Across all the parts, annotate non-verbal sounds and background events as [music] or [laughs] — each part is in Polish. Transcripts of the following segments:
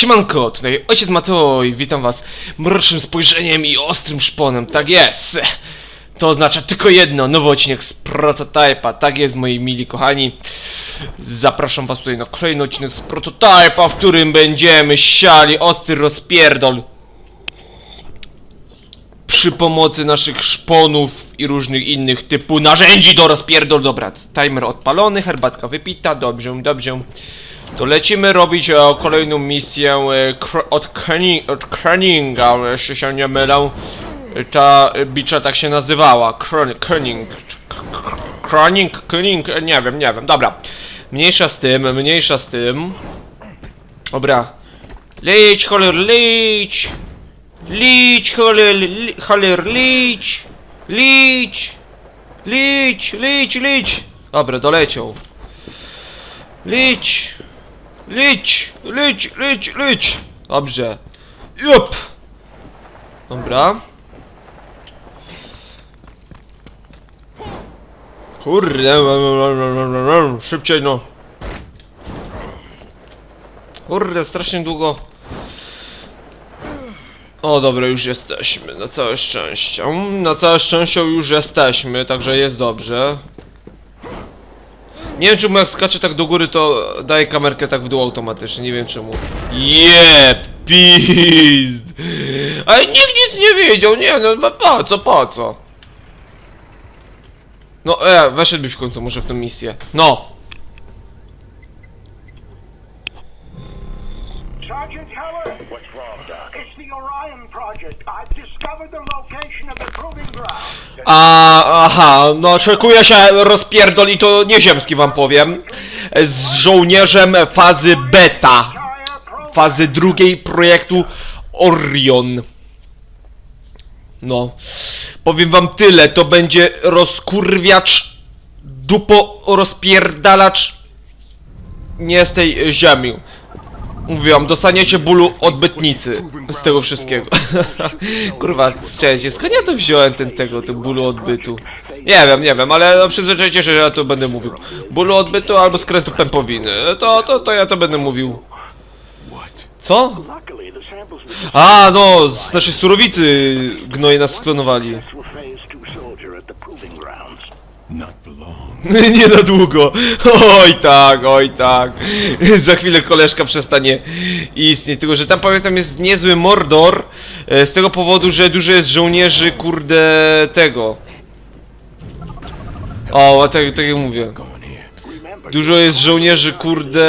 Siemanko, tutaj ojciec Matoj, witam was mrocznym spojrzeniem i ostrym szponem, tak jest! To oznacza tylko jedno, nowy odcinek z Prototypa, tak jest moi mili kochani. Zapraszam was tutaj na kolejny odcinek z Prototypa, w którym będziemy siali ostry rozpierdol. Przy pomocy naszych szponów i różnych innych typu narzędzi do rozpierdol. Dobra, timer odpalony, herbatka wypita, dobrze, dobrze. To lecimy robić e, kolejną misję e, kr- od, Kani- od się nie mylę. E, Ta bicza tak się nazywała. Kroning, Kroning, e, nie wiem, nie wiem. Dobra. Mniejsza z tym, mniejsza z tym. Dobra. Licz, choler, licz! Licz, choler, li- choler! Licz, licz, licz! Dobra, doleciał. Licz! Licz! Licz, licz, licz! Dobrze. Jup! Dobra. Kurde, szybciej no. Kurde, strasznie długo. O, dobra, już jesteśmy, na całe szczęście. Na całe szczęście już jesteśmy, także jest dobrze. Nie wiem czemu jak skaczę tak do góry, to daje kamerkę tak w dół automatycznie, nie wiem czemu. Jeb, pizd. Ale nikt nic nie wiedział, nie no, po co, po co? No, e, weszedłbyś w końcu może w tę misję. No, A, aha, no oczekuje się rozpierdol i to nieziemski wam powiem. Z żołnierzem fazy beta. Fazy drugiej projektu Orion. No. Powiem wam tyle, to będzie rozkurwiacz dupo rozpierdalacz nie z tej ziemi. Mówiłam, dostaniecie bólu odbytnicy z tego wszystkiego. [laughs] Kurwa, szczęście, skąd ja to wziąłem ten tego, ten bólu odbytu? Nie wiem, nie wiem, ale no, przyzwyczajcie się, że ja to będę mówił. Bólu odbytu albo skrętu pępowiny. To, to, to ja to będę mówił. Co? A, no, z naszej surowicy gnoje nas sklonowali. [laughs] Nie na długo. Oj tak, oj tak. [laughs] Za chwilę koleżka przestanie istnieć. Tylko, że tam pamiętam jest niezły mordor. e, Z tego powodu, że dużo jest żołnierzy, kurde, tego. O, tak, tak jak mówię. Dużo jest żołnierzy, kurde,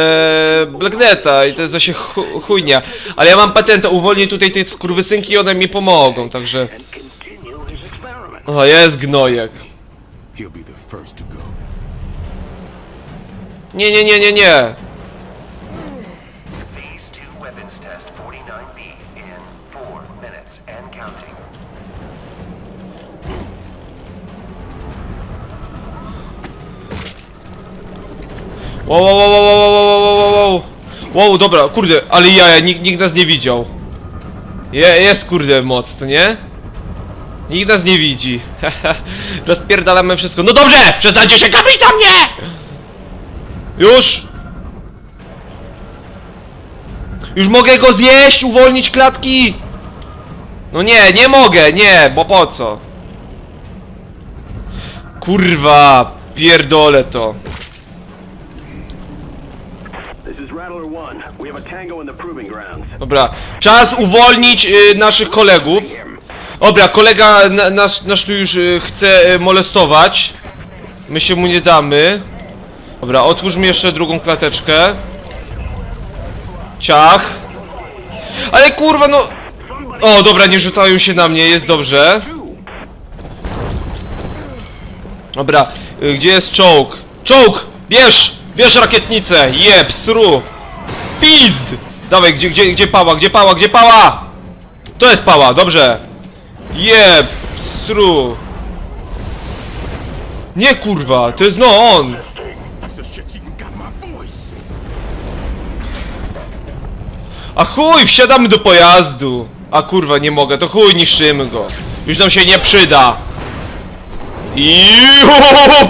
Blackneta i to jest właśnie chu chujnia. Ale ja mam patenta, uwolnię tutaj te skurwysynki i one mi pomogą, także... O, jest gnojek. Nie, nie, nie, nie, nie. Phase 2 weapons test 49B in 4 minutes and counting. Wow, wow, wow, wow, wow, wow, wow, wow, wow. Wow, dobra, kurde, ale jaja, nikt, nikt nas nie widział. Je, jest kurde moc, to nie? Nikt nas nie widzi. [laughs] Rozpierdalamy wszystko. No dobrze! Przestańcie się gapić na mnie! Już! Już mogę go zjeść, uwolnić klatki! No nie, nie mogę, nie, bo po co? Kurwa, pierdolę to. This is Rattler 1. We have a tango in the proving grounds. Dobra, czas uwolnić y, naszych kolegów. Dobra, kolega na, nasz, nasz tu już y, chce y, molestować. My się mu nie damy. Dobra, otwórzmy jeszcze drugą klateczkę. Ciach. Ale kurwa no... O, dobra, nie rzucają się na mnie, jest dobrze. Dobra, y, gdzie jest czołg? Czołg! Bierz! Bierz rakietnicę! Jeb, sru! Pizd! Dawaj, gdzie, gdzie, gdzie pała, gdzie pała, gdzie pała? To jest pała, dobrze. Jeb, sru. Nie kurwa, to jest no on. A chuj, wsiadamy do pojazdu! A kurwa, nie mogę, to chuj, niszczymy go. Już nam się nie przyda. I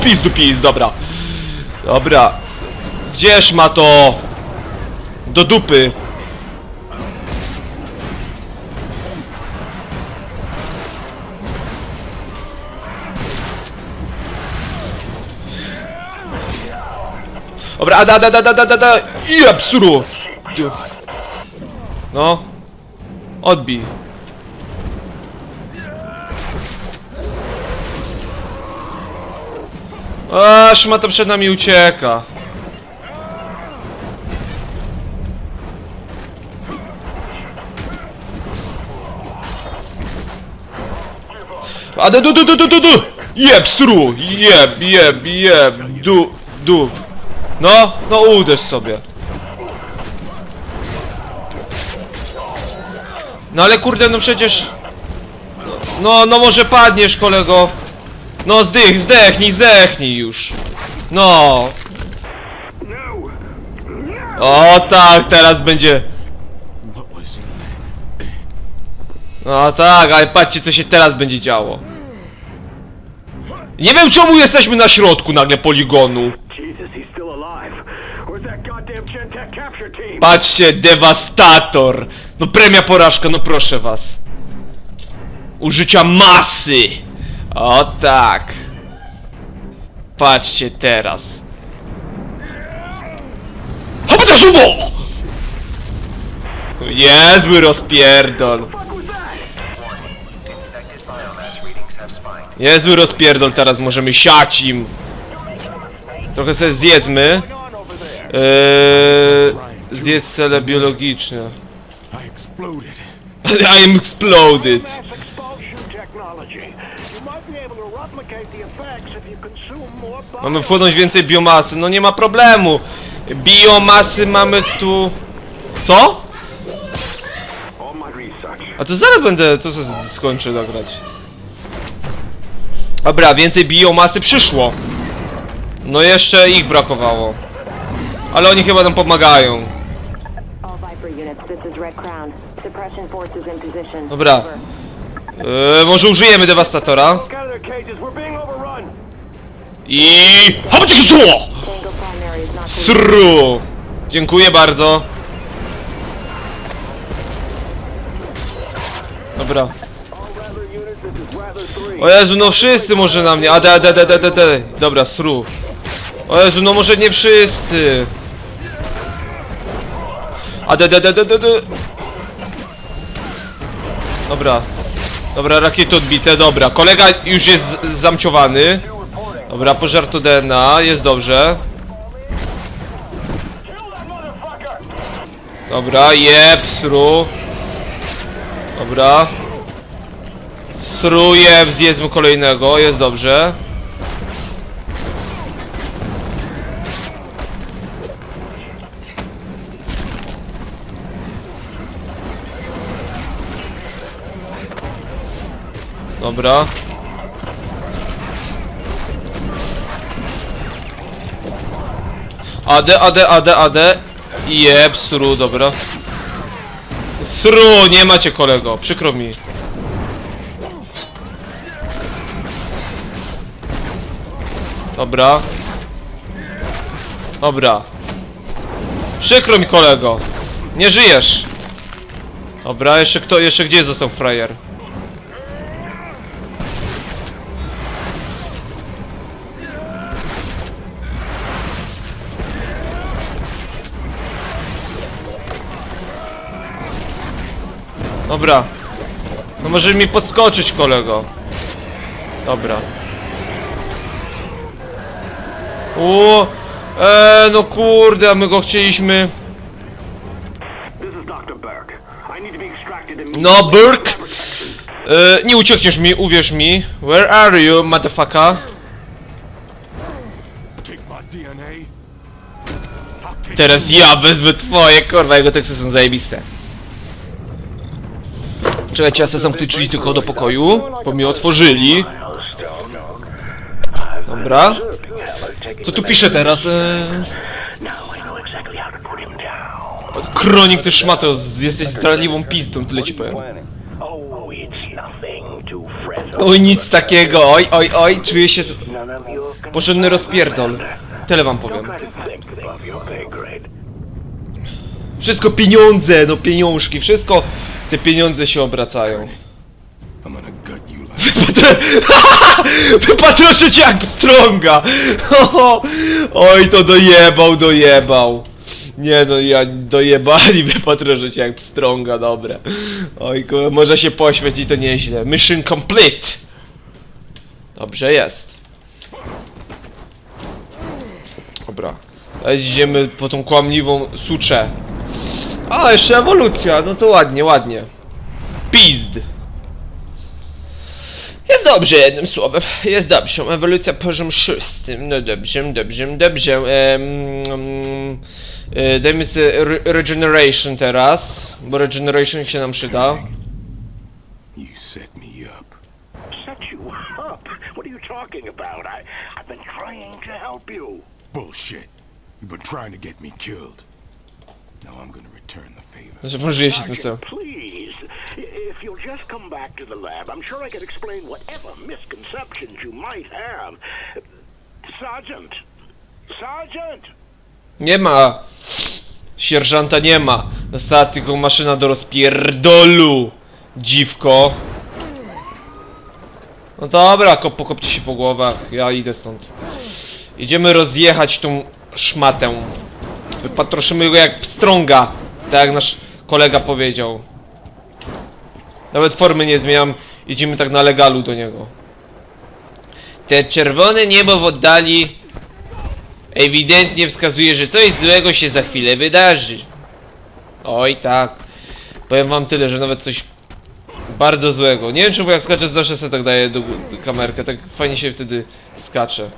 pizdu pizd, dobra. Dobra. Gdzież ma to? Do dupy. Dobra, da, da, da, da, da, da, da. I absurdu. No. Odbij. A, szmata przed nami ucieka. A du du du du du du du! Jeb, sru! Jeb, jeb, jeb, du, du. No, no uderz sobie. No ale kurde, no przecież... No, no może padniesz kolego. No zdych, zdechnij, zdechnij już. No. O tak, teraz będzie... No tak, ale patrzcie co się teraz będzie działo. Nie wiem czemu jesteśmy na środku nagle poligonu. Patrzcie, dewastator! No premia porażka, no proszę was. Użycia masy! O tak. Patrzcie teraz. Hopata sumo! Niezły rozpierdol. Niezły rozpierdol teraz, możemy siać im. Trochę sobie zjedzmy. Eee, zjedz cele biologiczne. I exploded. [laughs] I am exploded. Mamy wchłonąć więcej biomasy, no nie ma problemu. Biomasy mamy tu... Co? A to zaraz będę, to co skończę nagrać. Dobra, więcej biomasy przyszło. No jeszcze ich brakowało. Ale oni chyba nam pomagają. Dobra. Eee, może użyjemy dewastatora. I... Not Sru! Dziękuję bardzo. Dobra. Rattler units, this is Rattler 3. O Jezu, no wszyscy może na mnie. Ade, ade, ade, ade, ade. Dobra, sru. O Jezu, no może nie wszyscy. Ade, ade, ade, ade, ade. Dobra. Dobra, rakiety odbite, dobra. Kolega już jest zamciowany. Dobra, pożar to DNA, jest dobrze. Dobra, jeb, sru. Dobra. Sruję, zjedzmy kolejnego, jest dobrze. Dobra. Ade, ade, ade, ade. Jeb, sru, dobra. Sru, nie macie kolego, przykro mi. Dobra. Dobra. Przykro mi kolego. Nie żyjesz. Dobra, jeszcze kto, jeszcze gdzie został frajer? Dobra. No może mi podskoczyć kolego. Dobra. O, e, no kurde, a my go chcieliśmy. No, Burke. E, nie uciekniesz mi, uwierz mi. Where are you, motherfucker? Teraz ja wezmę twoje, kurwa, jego teksty są zajebiste. Czekajcie, ja sobie zamknę tylko do pokoju, bo mi otworzyli. Dobra. Co tu pisze teraz? E... Kronik też szmato, jesteś zdradliwą pizdą, tyle ci powiem. Oj, nic takiego, oj, oj, oj, czuję się... Porządny rozpierdol. Tyle wam powiem. think above your pay grade. Wszystko pieniądze, no pieniążki, wszystko te pieniądze się obracają. Wypatro... [laughs] Wypatroszę cię jak pstrąga! [laughs] Oj, to dojebał, dojebał. Nie no, ja dojebali [laughs] wypatroszę cię jak pstrąga, dobre. Oj, ku- może się poświęć i to nieźle. Mission complete! Dobrze jest. Dobra. Teraz idziemy po tą kłamliwą suczę. A, jeszcze ewolucja, no to ładnie, ładnie. Pizd. Jest dobrze, jednym słowem. Jest dobrze. Ewolucja poziom szósty. No dobrze, dobrze, dobrze. Ehm, mm, e, dajmy sobie re regeneration teraz, bo regeneration się nam przyda. You set me up. Set you up? What are you talking about? I, I've been trying to help you. Bullshit. You've been trying to get me killed. Now I'm gonna return the favor. Się tym samym. Sergeant, please. If you'll just come back to the lab, I'm sure I can explain whatever misconceptions you might have. Sergeant! Sergeant! Nie ma. Sierżanta nie ma. Została tylko maszyna do rozpierdolu. Dziwko. No dobra, kop, pokopcie się po głowach. Ja idę stąd. Idziemy rozjechać tą szmatę. Wypatroszymy go jak pstrąga. Tak jak nasz kolega powiedział. Nawet formy nie zmieniam. Idziemy tak na legalu do niego. Te czerwone niebo w oddali ewidentnie wskazuje, że coś złego się za chwilę wydarzy. Oj tak. Powiem wam tyle, że nawet coś bardzo złego. Nie wiem czemu jak skaczę zawsze sobie tak daję do, do kamerkę, tak fajnie się wtedy skacze.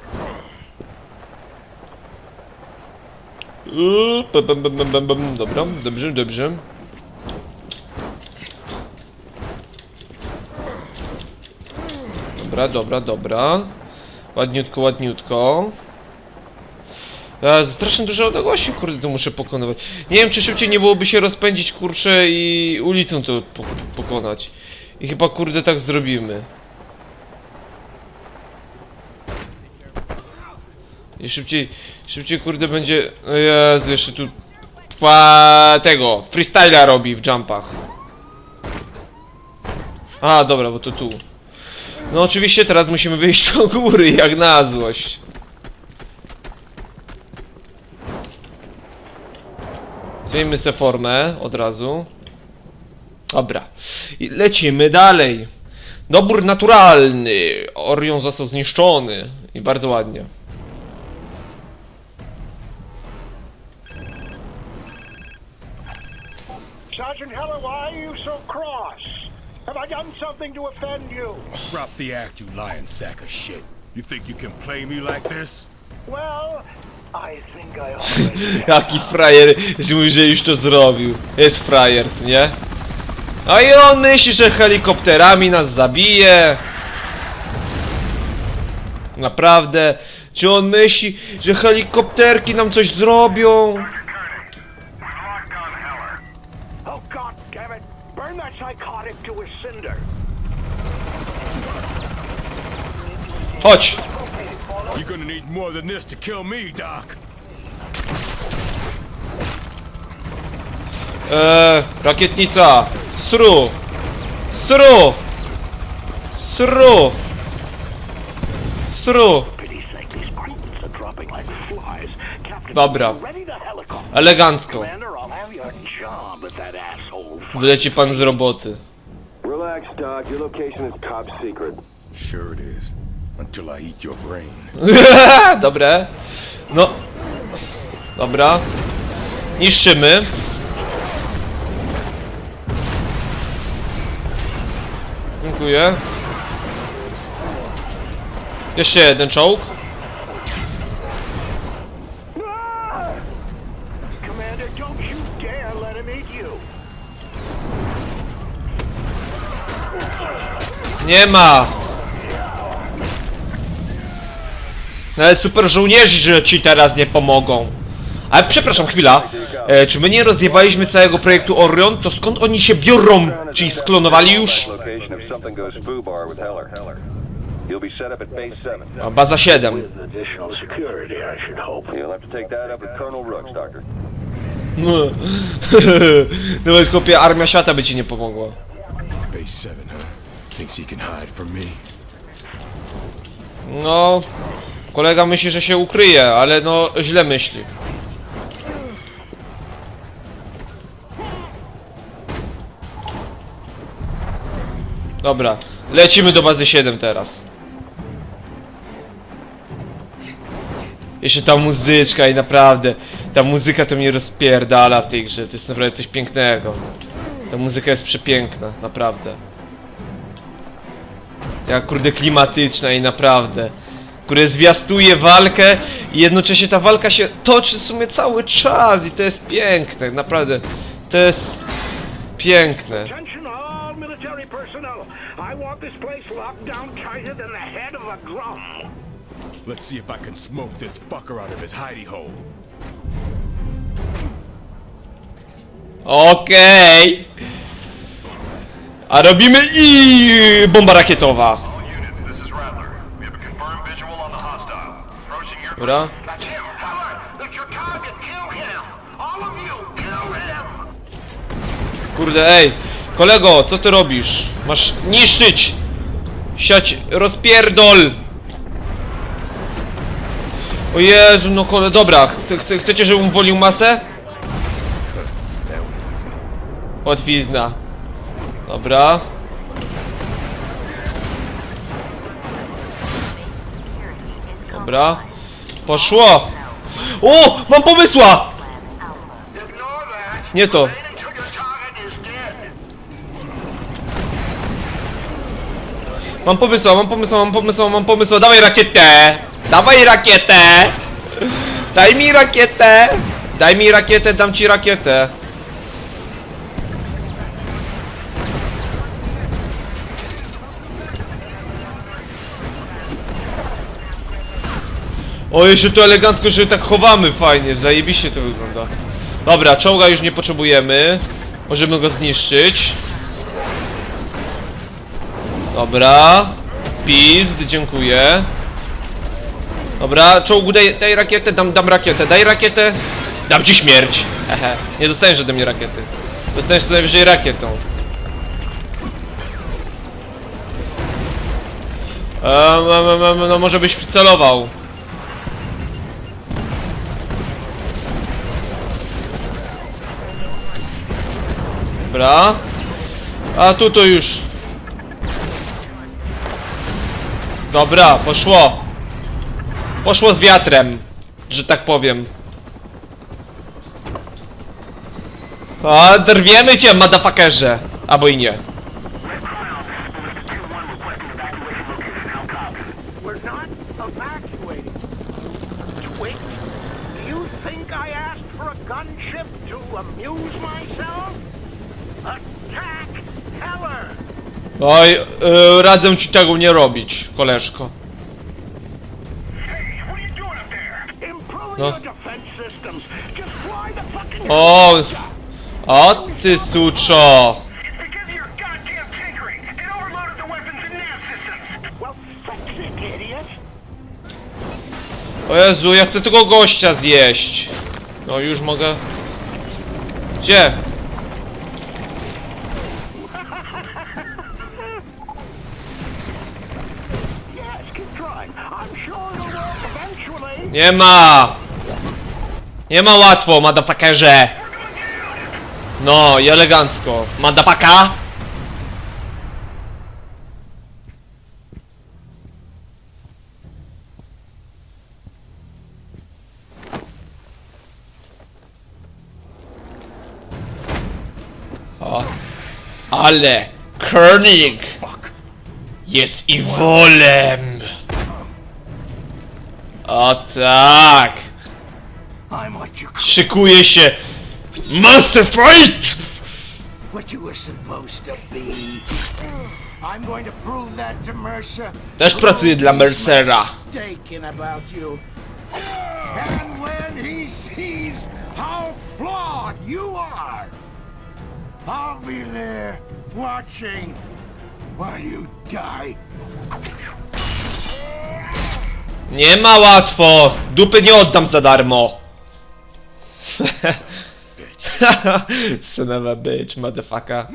Uuu, bam, bam. Dobra, dobrze, dobrze. Dobra, dobra, dobra. Ładniutko, ładniutko. Strasznie dużo odległości, kurde, to muszę pokonywać. Nie wiem, czy szybciej nie byłoby się rozpędzić, kurczę, i ulicą to po pokonać. I chyba, kurde, tak zrobimy. I szybciej, szybciej, kurde, będzie... O Jezu, jeszcze tu... Fa tego, freestyla robi w jumpach. A, dobra, bo to tu. No oczywiście teraz musimy wyjść do góry, jak na złość. Zmieńmy sobie formę od razu. Dobra. I lecimy dalej. Dobór naturalny. Orion został zniszczony. I bardzo ładnie. Sergeant Heller, why are you so cross? Have I done something to offend you? Drop the act, you lying sack of shit. You think you can play me like this? Well, I think I [laughs] already Jaki frajer, że mówi, że już to zrobił. Jest frajer, co nie? A i on myśli, że helikopterami nas zabije. Naprawdę. Czy on myśli, że helikopterki nam coś zrobią? Chodź. You're gonna need more than this to kill me, Doc. Eee, rakietnica. Sru. Sru. Sru. Sru. Dobra. Elegancko. Wyleci pan z roboty. Relax, Doc. Your location is top secret. Sure it is. Until I eat your brain. [laughs] Dobre. No. Dobra. Niszczymy. Dziękuję. Jeszcze jeden czołg. Commander, don't Nawet super żołnierze ci teraz nie pomogą. Ale przepraszam, chwila. E, czy my nie rozjebaliśmy całego projektu Orion? To skąd oni się biorą? Czyli sklonowali już? Location if something goes foobar with Heller. You'll be set up at base 7. A, baza 7. With additional security, I should hope. You'll have to take that up with Colonel Rooks, Doctor. No. [laughs] Nawet chłopie, armia świata by ci nie pomogła. Base 7, huh? Thinks he can hide from me? No, kolega myśli, że się ukryje, ale no źle myśli. Dobra, lecimy do bazy 7 teraz. Jeszcze ta muzyczka i naprawdę, ta muzyka to mnie rozpierdala w tej grze, to jest naprawdę coś pięknego. Ta muzyka jest przepiękna, naprawdę. Taka kurde klimatyczna i naprawdę. Które zwiastuje walkę i jednocześnie ta walka się toczy w sumie cały czas i to jest piękne, naprawdę. To jest piękne. Let's see if I can smoke this fucker out of his hidey hole. Okej. A robimy i bomba rakietowa. All units, this is Rattler. We have a confirmed visual on the hostile. Approaching your... Dobra. That's him! Heller! That's your target! Kill him! All of you, kill him! Kurde, ej. Kolego, co ty robisz? Masz niszczyć. Siać rozpierdol. O Jezu, no kole, dobra. Chce, chce, chcecie, żebym wolił masę? Łatwizna. Dobra. Dobra. Poszło. O! Mam pomysła! Nie to. Mam pomysła, mam pomysła, mam pomysła, mam pomysła. Dawaj rakietę! Dawaj rakietę! Daj mi rakietę! Daj mi rakietę, dam ci rakietę. O, jeszcze tu elegancko, że tak chowamy fajnie, zajebiście to wygląda. Dobra, czołga już nie potrzebujemy. Możemy go zniszczyć. Dobra. Pizd, dziękuję. Dobra, czołgu daj, daj rakietę, dam, dam rakietę, daj rakietę. Dam ci śmierć. Hehe, nie dostaniesz ode mnie rakiety. Dostaniesz co najwyżej rakietą. Em, em, em, no może byś celował. Dobra. A tu to już. Dobra, poszło. Poszło z wiatrem, że tak powiem. A, drwiemy cię, motherfuckerze. Albo i nie. We're not evacuating. Twig, do you think I asked for a gunship to amuse myself? Attack Heller! Oj, yy, radzę ci tego nie robić, koleżko. No. O, o ty suczo. O Jezu, ja chcę tego gościa zjeść. No już mogę. Gdzie? Nie ma! Nie ma łatwo, motherfuckerze! No, i elegancko. O. Ale Koenig jest i wolem! O tak! I'm what you Szykuje się Master Fight! what you were supposed to be. I'm going to prove that to Mercer. Też pracuję dla Mercera. Mistaken about you. And when he sees how flawed you are, I'll be there watching while you die. Nie ma łatwo! Dupy nie oddam za darmo! Son of a bitch, motherfucker.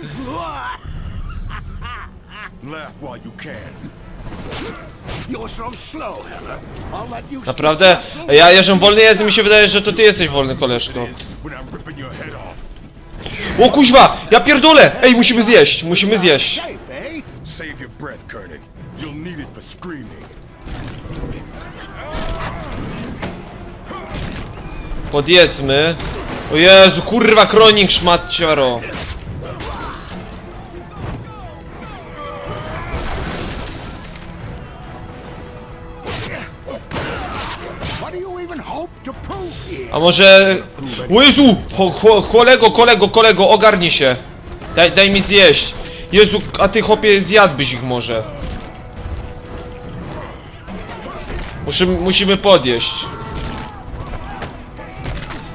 Naprawdę? Ja, że wolny jestem, mi się wydaje, że to ty jesteś wolny, koleżko. O kuźwa! Ja pierdolę! Ej, musimy zjeść, musimy zjeść. Shape? Save your breath, Koenig. You'll need it for screaming. Podjedzmy. O Jezu, kurwa, kronik szmatciaro. A może... O Jezu! Cho, kolego, kolego, kolego, ogarnij się. Daj, daj mi zjeść. Jezu, a ty chłopie zjadłbyś ich może. Musimy, musimy podjeść.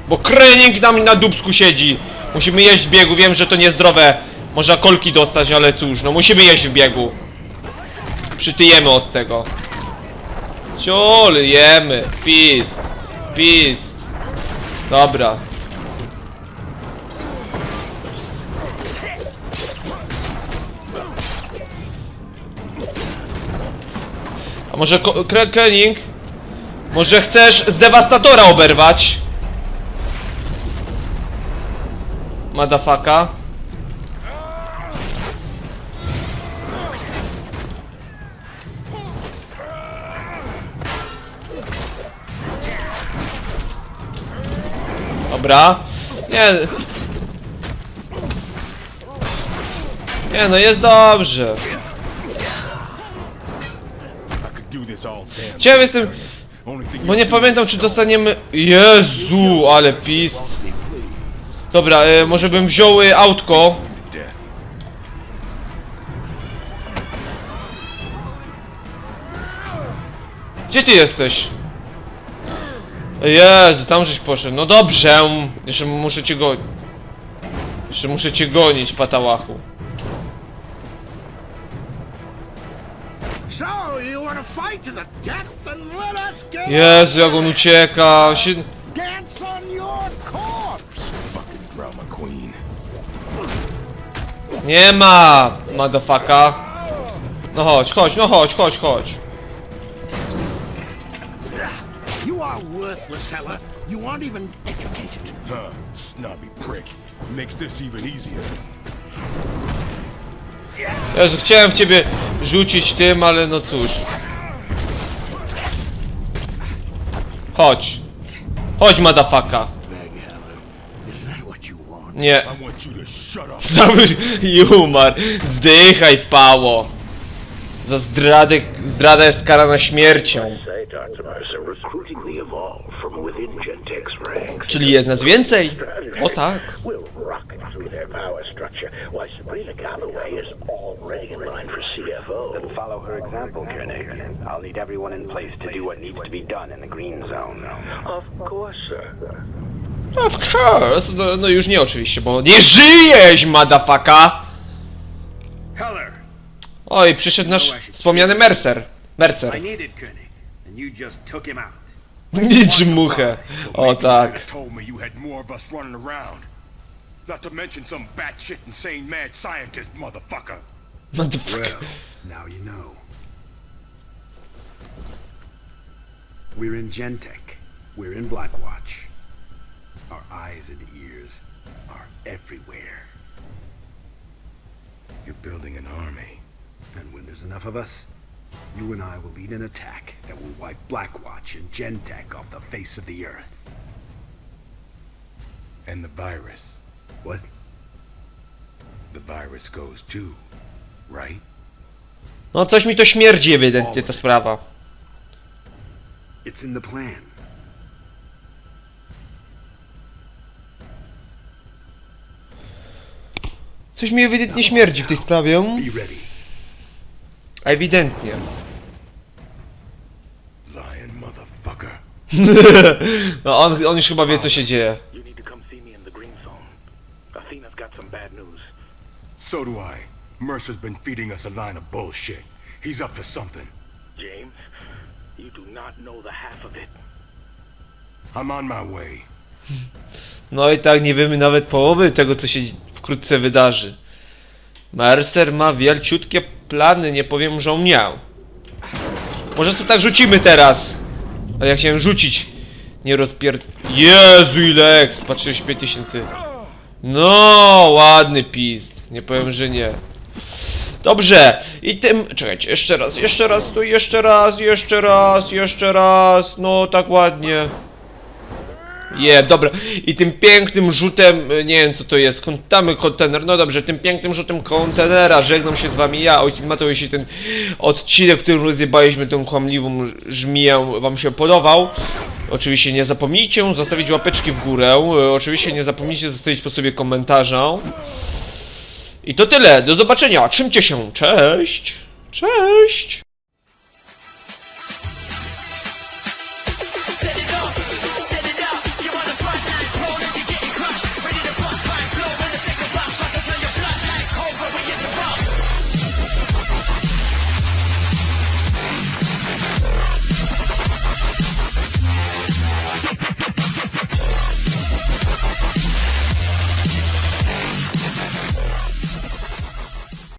Bo krening nam na dubsku siedzi. Musimy jeść w biegu, wiem, że to niezdrowe. Można kolki dostać, ale cóż, no musimy jeść w biegu. Przytyjemy od tego. Ciul, jemy. Pist. Pist. Dobra. A może ko- Kre- Kenning? Może chcesz z dewastatora oberwać? Madafaka. Dobra. Nie. Nie no, jest dobrze. Day, jestem, bo nie pamiętam czy dostaniemy... Jezu, ale pist. Dobra, e, może bym wziął e, autko. Gdzie ty jesteś? Jezu, tam żeś poszedł. No dobrze. Jeszcze muszę cię go... Jeszcze muszę cię gonić, patałachu. Jezu, jak on ucieka. Się... dance on your corpse. Fucking drama queen. Nie ma, motherfucker. No chodź, chodź, no chodź, chodź, chodź. You are worthless, Heller. You aren't even educated. Huh, snobby prick. Makes this even easier. Jezu, chciałem w ciebie rzucić tym, ale no cóż. Chodź. Chodź, want? Nie. Cały [laughs] i umarł. Zdychaj, pało. Za zdradę, zdrada jest karana śmiercią. Czyli jest nas więcej? O tak. We'll rock it through their power structure. Why, Sabrina Galloway is already in line for CFO. Then follow her example, Koenig. I'll need everyone in place to do what needs to be done in the green zone. Of course, sir. Of course. No, no już nie oczywiście, bo nie żyjesz. Heller, Oj, przyszedł nasz wspomniany Mercer. Mercer. Niczym muchę. O tak. Not to mention some batshit insane mad scientist motherfucker. Motherfucker. now you know. We're in Gentek. We're in Blackwatch. Our eyes and ears are everywhere. You're building an army. And when there's enough of us, you and I will lead an attack that will wipe Blackwatch and Gentek off the face of the earth. And the virus. What? The virus goes too, right? No coś mi to śmierdzi ewidentnie ta sprawa. It's in the plan. Coś mi ewidentnie śmierdzi w tej sprawie. Be ready. Ewidentnie. Motherfucker. [laughs] No on, on już chyba wie co się dzieje. You need to come see me in the green zone. Athena's got some bad news. So do I. Mercer's been feeding us a line of bullshit. He's up to something. James, you do not know the half of it. I'm on my way. No i tak nie wiemy nawet połowy tego co się wkrótce wydarzy. Mercer ma wielciutkie plany nie powiem, że on miał. Może sobie tak rzucimy teraz. Ale ja chciałem rzucić. Nie rozpier... Jezu ile expa, 35 tysięcy. No, ładny pizd. Nie powiem, że nie. Dobrze, i tym... Czekajcie, jeszcze raz, jeszcze raz, tu jeszcze raz, jeszcze raz, jeszcze raz. No, tak ładnie. Je, dobra. I tym pięknym rzutem, e, nie wiem co to jest, kontamy kontener, no dobrze, tym pięknym rzutem kontenera żegnam się z wami ja, ojciec Mateo, jeśli ten odcinek, w którym rozjebaliśmy tą kłamliwą żmiję, wam się podobał. Oczywiście nie zapomnijcie zostawić łapeczki w górę, e, oczywiście nie zapomnijcie zostawić po sobie komentarza. I to tyle, do zobaczenia, trzymcie się, cześć, cześć.